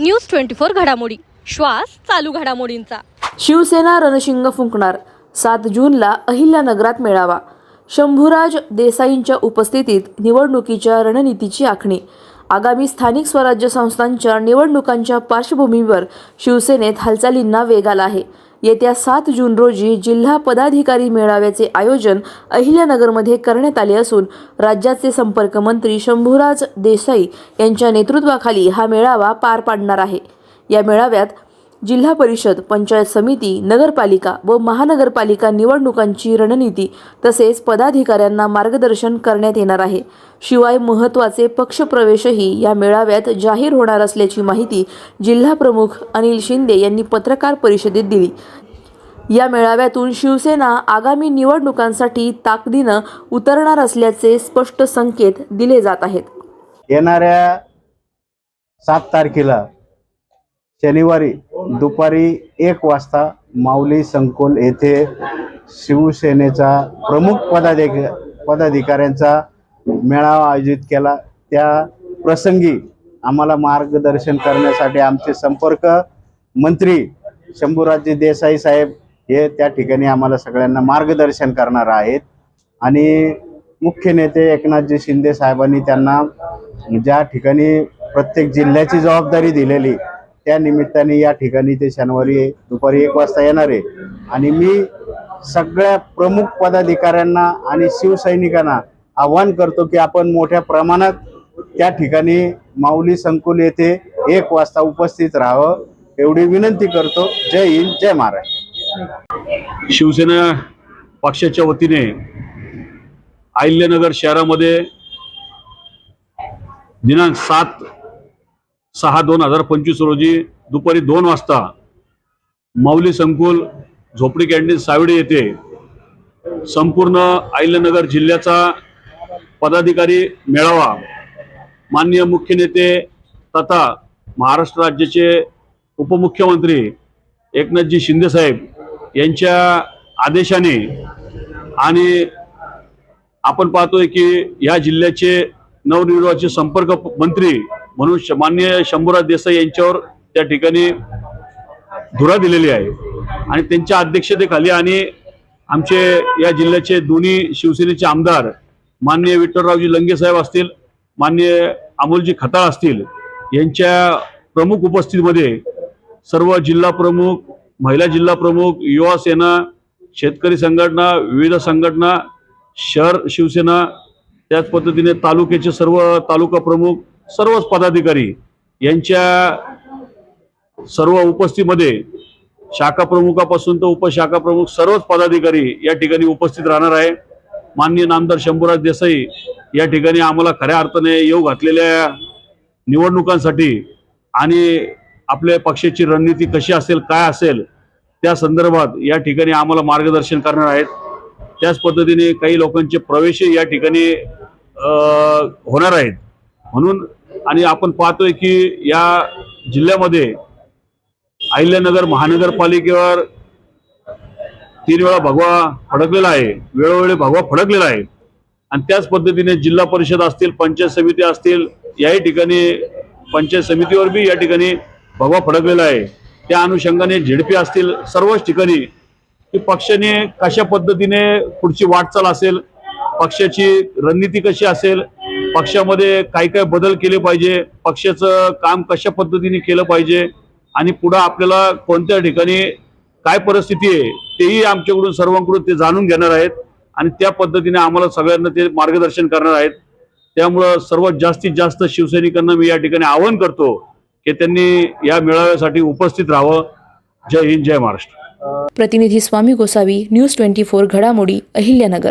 News twenty four घडामोडी. श्वास चालू घडामोडींचा. शिवसेना रणशिंग फुंकणार. सात जूनला अहिल्यानगरात मेळावा. शंभूराज देसाईंच्या उपस्थितीत निवडणुकीच्या रणनीतीची आखणी. आगामी स्थानिक स्वराज्य संस्थांच्या निवडणुकांच्या पार्श्वभूमीवर शिवसेनेत हालचालींना वेग आला आहे. येत्या सात जून रोजी जिल्हा पदाधिकारी मेळाव्याचे आयोजन अहिल्यानगरमध्ये करण्यात आले असून राज्याचे संपर्क मंत्री शंभूराज देसाई यांच्या नेतृत्वाखाली हा मेळावा पार पाडणार आहे. या मेळाव्यात जिल्हा परिषद पंचायत समिती नगरपालिका व महानगरपालिका निवडणुकांची रणनीती तसेच पदाधिकाऱ्यांना मार्गदर्शन करण्यात येणार आहे. शिवाय महत्त्वाचे पक्षप्रवेशही या मेळाव्यात जाहीर होणार असल्याची माहिती जिल्हा प्रमुख अनिल शिंदे यांनी पत्रकार परिषदेत दिली. या मेळाव्यातून शिवसेना आगामी निवडणुकांसाठी ताकदीनं उतरणार असल्याचे स्पष्ट संकेत दिले जात आहेत. येणाऱ्या सात तारखेला शनिवारी दुपारी एक वाजता माऊली संकुल येथे शिवसेनेचा प्रमुख पदाधिक पदाधिकाऱ्यांचा मेळावा आयोजित केला. त्या प्रसंगी आम्हाला मार्गदर्शन करण्यासाठी आमचे संपर्क मंत्री शंभूराजे देसाई साहेब हे त्या ठिकाणी आम्हाला सगळ्यांना मार्गदर्शन करणार आहेत. आणि मुख्य नेते एकनाथजी शिंदे साहेबांनी त्यांना ज्या ठिकाणी प्रत्येक जिल्ह्याची जबाबदारी दिलेली त्या निमित्ताने या ठिकाणी ते शनिवारी दुपारी एक वाजता येणार आहे. आणि मी सगळ्या प्रमुख पदाधिकाऱ्यांना आणि शिवसैनिकांना आव्हान करतो की आपण मोठ्या प्रमाणात त्या ठिकाणी माऊली संकुल येथे एक वाजता उपस्थित राहावं एवढी विनंती करतो. जय हिंद जय महाराज शिवसेना पक्षाच्या वतीने अहिल्यानगर शहरामध्ये दिनांक सात सहा दोन हजार पंचवीस रोजी दुपारी दोन वाजता माऊली संकुल झोपडी कॅन्टीन सावडी येथे संपूर्ण अहिल्यानगर जिल्ह्याचा पदाधिकारी मेळावा माननीय मुख्य नेते तथा महाराष्ट्र राज्याचे उपमुख्यमंत्री एकनाथजी शिंदेसाहेब यांच्या आदेशाने आणि आपण पाहतोय की या जिल्ह्याचे नवनिर्वाचित संपर्क मंत्री म्हणून श- शंभूराज देसाई यांच्यावर त्या ठिकाणी धुरा दिलेली आहे. आणि त्यांच्या अध्यक्षतेखाली आणि आमचे या जिल्ह्याचे दोन्ही शिवसेनेचे आमदार माननीय विठ्ठलरावजी लंगे साहेब असतील माननीय अमोलजी खताळ असतील यांच्या प्रमुख उपस्थितीमध्ये सर्व जिल्हा प्रमुख महिला जिल्हा प्रमुख युवा सेना शेतकरी संघटना विविध संघटना शहर शिवसेना त्याच पद्धतीने तालुक्याचे सर्व तालुका प्रमुख सर्वच पदाधिकारी यांच्या सर्व उपस्थितीमध्ये शाखा प्रमुखापासून तर उपशाखा प्रमुख सर्वच पदाधिकारी या ठिकाणी उपस्थित राहणार आहे. माननीय नामदार शंभूराज देसाई या ठिकाणी आम्हाला खऱ्या अर्थाने येऊ घातलेल्या निवडणुकांसाठी आणि आपल्या पक्षाची रणनीती कशी असेल काय असेल त्या संदर्भात या ठिकाणी आम्हाला मार्गदर्शन करणार आहेत. त्याच पद्धतीने काही लोकांचे प्रवेश या ठिकाणी होणार आहेत. म्हणून आणि आपण पाहतोय की या जिल्ह्यामध्ये अहिल्यानगर महानगरपालिकेवर तीन वेळा भगवा फडकलेला आहे. वेळोवेळी भगवा फडकलेला आहे. आणि त्याच पद्धतीने जिल्हा परिषद असतील पंचायत समिती असतील याही ठिकाणी पंचायत समितीवर बी या ठिकाणी भगवा फडकलेला आहे. त्या अनुषंगाने झेडपी असतील सर्वच ठिकाणी. की पक्षाने कशा पद्धतीने पुढची वाटचाल असेल पक्षाची रणनीती कशी असेल पक्षामध्ये काय काय बदल केले पाहिजे पक्षाचं काम कशा पद्धतीने केलं पाहिजे आणि पुढं आपल्याला कोणत्या ठिकाणी काय परिस्थिती आहे तेही आमच्याकडून सर्वांकडून ते जाणून घेणार आहेत आणि त्या पद्धतीने आम्हाला सगळ्यांना ते मार्गदर्शन करणार आहेत. त्यामुळं सर्वात जास्तीत जास्त शिवसैनिकांना मी या ठिकाणी आवाहन करतो की त्यांनी या मेळाव्यासाठी उपस्थित राहावं. जय हिंद जय महाराष्ट्र. प्रतिनिधी Swami Gosavi news twenty four घडामोडी अहिल्यानगर.